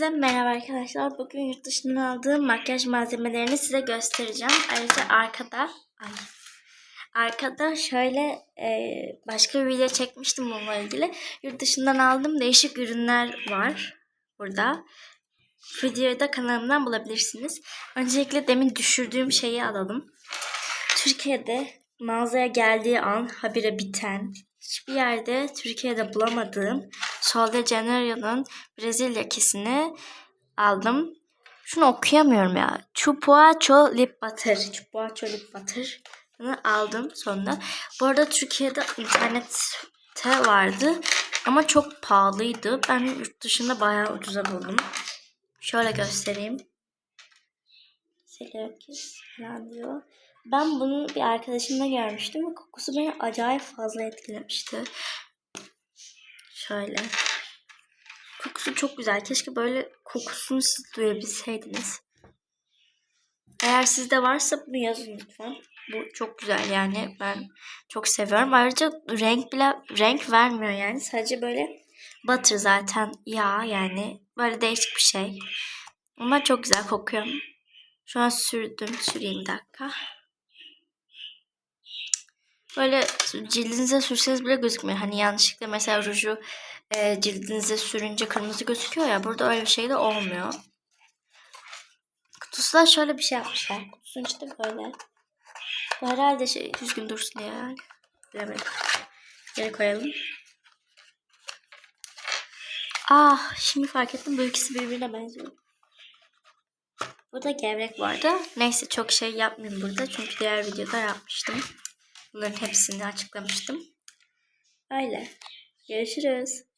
Hepinize merhaba arkadaşlar. Bugün yurt dışından aldığım makyaj malzemelerini size göstereceğim. Ayrıca arkada ay, arkada şöyle e, başka bir video çekmiştim bununla ilgili. Yurt dışından aldığım değişik ürünler var burada. Videoyu da kanalımdan bulabilirsiniz. Öncelikle demin düşürdüğüm şeyi alalım. Türkiye'de mağazaya geldiği an habire biten, hiçbir yerde Türkiye'de bulamadığım Sol de Janeiro'nun Brezilya ikisini aldım. Şunu okuyamıyorum ya. Chupuacho Lip Butter. Chupuacho Lip Butter. Aldım sonra. Bu arada Türkiye'de internette vardı. Ama çok pahalıydı. Ben yurt dışında bayağı ucuza buldum. Şöyle göstereyim. Seleucus falan diyor. Ben bunu bir arkadaşımda görmüştüm ve kokusu beni acayip fazla etkilemişti. Şöyle. Kokusu çok güzel. Keşke böyle kokusunu siz duyabilseydiniz. Eğer sizde varsa bunu yazın lütfen. Bu çok güzel yani. Ben çok seviyorum. Ayrıca renk bile renk vermiyor yani. Sadece böyle butter zaten yağ yani. Böyle değişik bir şey. Ama çok güzel kokuyor. Şu an sürdüm. Süreyim bir dakika. Böyle cildinize sürseniz bile gözükmüyor. Hani yanlışlıkla mesela ruju e, cildinize sürünce kırmızı gözüküyor ya. Burada öyle bir şey de olmuyor. Kutusu da şöyle bir şey yapmışlar. Kutusunun içinde böyle. Bu herhalde şey düzgün dursun diye yani. Bilemedim. Geri koyalım. Ah şimdi fark ettim bu ikisi birbirine benziyor. Burada gevrek vardı. Neyse çok şey yapmayayım burada. Çünkü diğer videoda yapmıştım. Bunların hepsini açıklamıştım. Öyle. Görüşürüz.